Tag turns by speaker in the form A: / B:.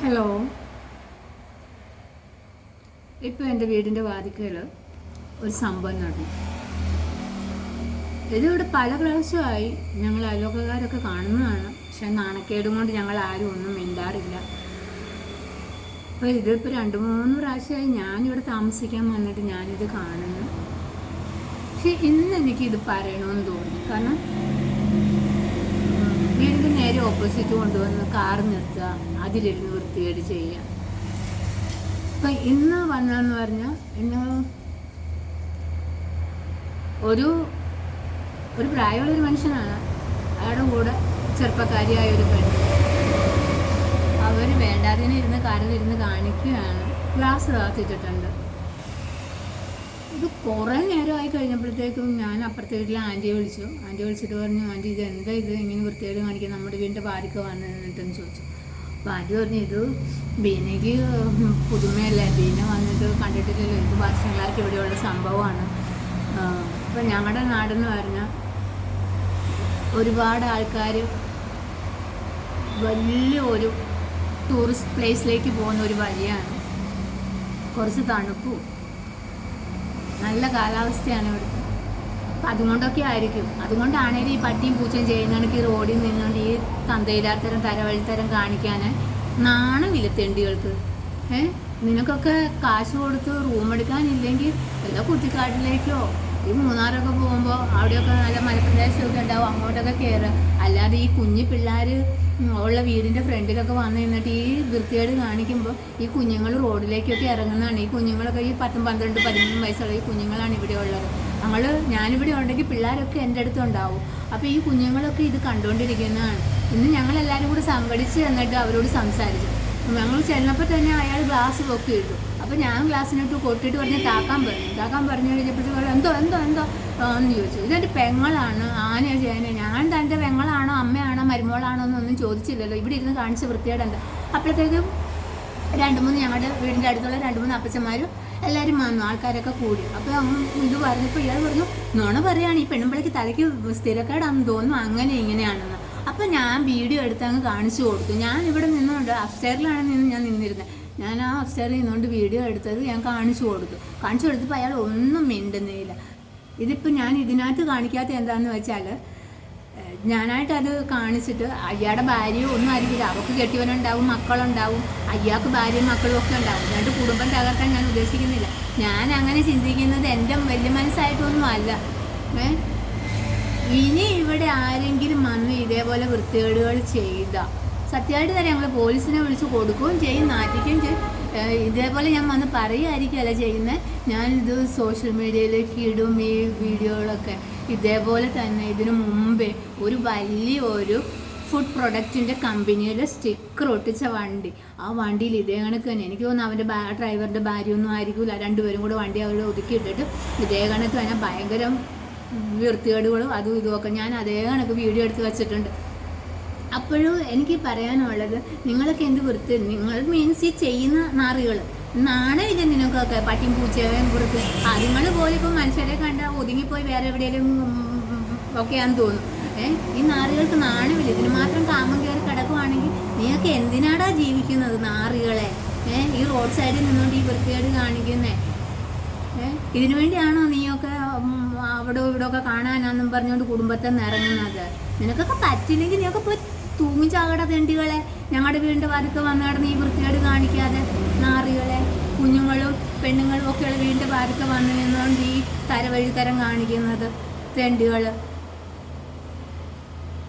A: Hello ഇപ്പോൾ എന്റെ വീടിന്റെ വാതിക്കൽ ഒരു സംഭവം നടന്നു. ഇതിവിടെ പല പ്രാവശ്യമായി ഞങ്ങൾ അയലോക്കക്കാരൊക്കെ കാണുന്നതാണ്. പക്ഷെ നാണക്കേടും കൊണ്ട് ഞങ്ങൾ ആരും ഒന്നും മിണ്ടാറില്ല. അപ്പോൾ ഇതിപ്പോൾ രണ്ട് മൂന്ന് പ്രാവശ്യമായി ഞാനിവിടെ താമസിക്കാൻ വന്നിട്ട് ഞാനിത് കാണുന്നു. പക്ഷെ ഇന്ന് എനിക്കിത് പറയണമെന്ന് തോന്നി. കാരണം വീടിന്റെ നേരെ ഓപ്പോസിറ്റ് കൊണ്ടുവന്ന് കാർ നിർത്തുക അതിലിരുന്ന് വൃത്തികേട് ചെയ്യുക അപ്പം ഇന്ന് വന്നതെന്ന് പറഞ്ഞാൽ ഇന്ന് ഒരു ഒരു പ്രായമുള്ളൊരു മനുഷ്യനാണ്. അയാളുടെ കൂടെ ചെറുപ്പക്കാരിയായ ഒരു പെണ്ണ്. അവർ വേണ്ടാതിനെ ഇരുന്ന് കാറിലിരുന്ന് കാണിക്കുകയാണ്. ഗ്ലാസ് കാത്തിട്ടിട്ടുണ്ട് ഇത് കുറേ നേരമായി കഴിഞ്ഞപ്പോഴത്തേക്കും ഞാൻ അപ്പുറത്തെ വീട്ടിലെ ആന്റിയെ വിളിച്ചു. ആന്റി വിളിച്ചിട്ട് പറഞ്ഞു ആന്റി ഇത് എന്താ ഇത്? ഇങ്ങനെ വൃത്തികേട് കാണിക്കാൻ നമ്മുടെ വീടിന്റെ ഭാര്യക്ക് വന്നിട്ടെന്ന് ചോദിച്ചു. ആന്റി പറഞ്ഞു ഇത് ബീനയ്ക്ക് പുതുമയല്ലേ? ബീന വന്നിട്ട് കണ്ടിട്ടില്ലല്ലോ ഇത് വർഷങ്ങളായിട്ട് ഇവിടെയുള്ള സംഭവമാണ്. അപ്പം ഞങ്ങളുടെ നാടെന്ന് പറഞ്ഞാൽ ഒരുപാട് ആൾക്കാർ വലിയ ഒരു ടൂറിസ്റ്റ് പ്ലേസിലേക്ക് പോകുന്ന ഒരു വഴിയാണ്. കുറച്ച് തണുപ്പും. നല്ല കാലാവസ്ഥയാണ് ഇവിടുത്തെ. അതുകൊണ്ടൊക്കെ ആയിരിക്കും. അതുകൊണ്ടാണേലും ഈ പട്ടിയും പൂച്ചയും ചെയ്യുന്നതാണെങ്കിൽ ഈ റോഡിൽ നിന്നുകൊണ്ട് ഈ തന്തയില്ലാത്തരം തരവഴിത്തരം കാണിക്കാൻ നാണമില്ല തെണ്ടികൾക്ക് ഏഹ് നിനക്കൊക്കെ കാശ് കൊടുത്ത് റൂം എടുക്കാനില്ലെങ്കിൽ എല്ലാ കുറ്റിക്കാട്ടിലേക്കോ ഈ മൂന്നാറൊക്കെ പോകുമ്പോൾ അവിടെയൊക്കെ നല്ല മലപ്രദേശമൊക്കെ ഉണ്ടാവും അങ്ങോട്ടൊക്കെ കയറുക അല്ലാതെ ഈ കുഞ്ഞു പിള്ളേർ ഉള്ള വീടിന്റെ ഫ്രണ്ടിലൊക്കെ വന്നു നിന്നിട്ട് ഈ വൃത്തികേട് കാണിക്കുമ്പോൾ ഈ കുഞ്ഞുങ്ങൾ റോഡിലേക്കൊക്കെ ഇറങ്ങുന്നതാണ്. ഈ കുഞ്ഞുങ്ങളൊക്കെ ഈ പത്തും പന്ത്രണ്ട് പതിമൂന്ന് വയസ്സുള്ള ഈ കുഞ്ഞുങ്ങളാണ് ഇവിടെ ഉള്ളത്. ഞങ്ങൾ ഞാനിവിടെ ഉണ്ടെങ്കിൽ പിള്ളേരൊക്കെ എന്റെ അടുത്തുണ്ടാവും അപ്പോൾ ഈ കുഞ്ഞുങ്ങളൊക്കെ ഇത് കണ്ടുകൊണ്ടിരിക്കുന്നതാണ് ഇന്ന് ഞങ്ങളെല്ലാവരും കൂടി സംഘടിച്ച് എന്നിട്ട് അവരോട് സംസാരിച്ചു. ഞങ്ങൾ ചെന്നപ്പോൾ തന്നെ അയാൾ ഗ്ലാസ് പൊക്കി ഇട്ടു അപ്പോൾ ഞാൻ ഗ്ലാസ്സിനിട്ട് കൊട്ടിട്ട് പറഞ്ഞ് താക്കാൻ പറഞ്ഞു താക്കാൻ പറഞ്ഞു കഴിഞ്ഞപ്പോഴത്തേക്കും എന്തോ എന്തോ എന്തോ എന്ന് ചോദിച്ചു. ഇതെന്റെ പെങ്ങളാണ് ആനയോ ചേന ഞാൻ തന്റെ പെങ്ങളാണോ അമ്മയാണോ മരുമോളാണോ എന്നൊന്നും ചോദിച്ചില്ലല്ലോ. ഇവിടെ ഇരുന്ന് കാണിച്ച വൃത്തിയായിട്ട് എന്താ? അപ്പോഴത്തേക്കും രണ്ട് മൂന്ന് ഞങ്ങളുടെ വീടിന്റെ അടുത്തുള്ള രണ്ട് മൂന്ന് അപ്പച്ചന്മാരും എല്ലാവരും വന്നു ആൾക്കാരൊക്കെ കൂടി. അപ്പോൾ ഇത് പറഞ്ഞപ്പോൾ ഇയാൾ പറഞ്ഞു നോണ പറയുകയാണ് ഈ പെണ്ണുമ്പിളയ്ക്ക് തലയ്ക്ക് സ്ഥിരക്കേടാണെന്ന് തോന്നുന്നു അങ്ങനെ ഇങ്ങനെയാണെന്ന്. അപ്പോൾ ഞാൻ വീഡിയോ എടുത്ത് അങ്ങ് കാണിച്ചു കൊടുത്തു. ഞാൻ ഇവിടെ നിന്നുകൊണ്ട് അപ്സ്റ്റേറിലാണ് നിന്ന് ഞാൻ നിന്നിരുന്നത്. ഞാൻ ആ അപ്സ്റ്റേറിൽ നിന്നുകൊണ്ട് വീഡിയോ എടുത്തത് ഞാൻ കാണിച്ചു കൊടുത്തു. കാണിച്ചു കൊടുത്തപ്പോൾ അയാൾ ഒന്നും മിണ്ടുന്നില്ല. ഇതിപ്പോൾ ഞാൻ ഇതിനകത്ത് കാണിക്കാത്ത എന്താണെന്ന് വെച്ചാൽ ഞാനായിട്ട് അത് കാണിച്ചിട്ട് അയ്യാടെ ഭാര്യയോ ഒന്നും ആയിരിക്കില്ല. അവർക്ക് കെട്ടിയവനുണ്ടാവും മക്കളുണ്ടാവും അയ്യാൾക്ക് ഭാര്യയും മക്കളും ഒക്കെ ഉണ്ടാവും. രണ്ട് കുടുംബം തകർക്കാൻ ഞാൻ ഉദ്ദേശിക്കുന്നില്ല. ഞാൻ അങ്ങനെ ചിന്തിക്കുന്നത് എന്റെ വലിയ മനസ്സായിട്ടൊന്നും അല്ല. ഏ? ഇനി ഇവിടെ ആരെങ്കിലും വന്ന് ഇതേപോലെ വൃത്തികേടുകൾ ചെയ്ത സത്യമായിട്ട് തന്നെ ഞങ്ങൾ പോലീസിനെ വിളിച്ച് കൊടുക്കുകയും ചെയ്യും നാട്ടിക്കുകയും ചെയ്യും. ഇതേപോലെ ഞാൻ വന്ന് പറയുമായിരിക്കുമല്ല ചെയ്യുന്നത് ഞാനിത് സോഷ്യൽ മീഡിയയിലേക്ക് ഇടും ഈ വീഡിയോകളൊക്കെ. ഇതേപോലെ തന്നെ ഇതിനു മുമ്പേ ഒരു വലിയ ഒരു ഫുഡ് പ്രൊഡക്റ്റിന്റെ കമ്പനിയുടെ സ്റ്റിക്കർ ഒട്ടിച്ച വണ്ടി. ആ വണ്ടിയിൽ ഇതേ കണക്ക് തന്നെ. എനിക്ക് തോന്നുന്നു അവന്റെ ബാ ഭാര്യ ഭാര്യയൊന്നും ആയിരിക്കില്ല. രണ്ടുപേരും കൂടെ വണ്ടി അവിടെ ഒതുക്കിയിട്ടിട്ട് ഇതേ കണക്ക് തന്നെ ഭയങ്കര വൃത്തികേടുകളും അതും ഇതുമൊക്കെ ഞാൻ അതേ കണക്ക് വീഡിയോ എടുത്ത് വെച്ചിട്ടുണ്ട്. അപ്പോഴും എനിക്ക് പറയാനുള്ളത് നിങ്ങളൊക്കെ എന്ത് വൃത്തി നിങ്ങൾ മീൻസ് ഈ ചെയ്യുന്ന നാറികൾ നാണമില്ല നിനക്കൊക്കെ പട്ടിയും പൂച്ചയും പുറത്ത് അതുങ്ങൾ പോലും ഇപ്പം മനുഷ്യരെ കണ്ട ഒതുങ്ങിപ്പോയി വേറെ എവിടെയെങ്കിലും ഒക്കെയാന്ന് തോന്നുന്നു ഏഹ് ഈ നാറികൾക്ക് നാണമില്ല. ഇതിന് മാത്രം കാമം കയറി കിടക്കുവാണെങ്കിൽ നീയൊക്കെ എന്തിനാടാ ജീവിക്കുന്നത് നാറികളെ? ഏഹ് ഈ റോഡ് സൈഡിൽ നിന്നുകൊണ്ട് ഈ വൃത്തികേട് കാണിക്കുന്നേ. ഏഹ് ഇതിനു വേണ്ടിയാണോ നീയൊക്കെ അവിടെ ഇവിടെ ഒക്കെ കാണാനാന്നും പറഞ്ഞുകൊണ്ട് കുടുംബത്തെ നിറങ്ങുന്നത് നിനക്കൊക്കെ പറ്റില്ലെങ്കിൽ നീയൊക്കെ പോയി തൂങ്ങിച്ചാകട തെണ്ടികളെ. ഞങ്ങളുടെ വീടിന്റെ വാതിക്കെ വന്നു ഈ വൃത്തികേട് കാണിക്കാതെ നാറികളെ. കുഞ്ഞുങ്ങളും പെണ്ണുങ്ങളും ഒക്കെയുള്ള വീടിന്റെ വാതിക്കെ വന്നു നിന്നുകൊണ്ട് ഈ തരവഴിത്തരം കാണിക്കുന്നത് തെണ്ടികൾ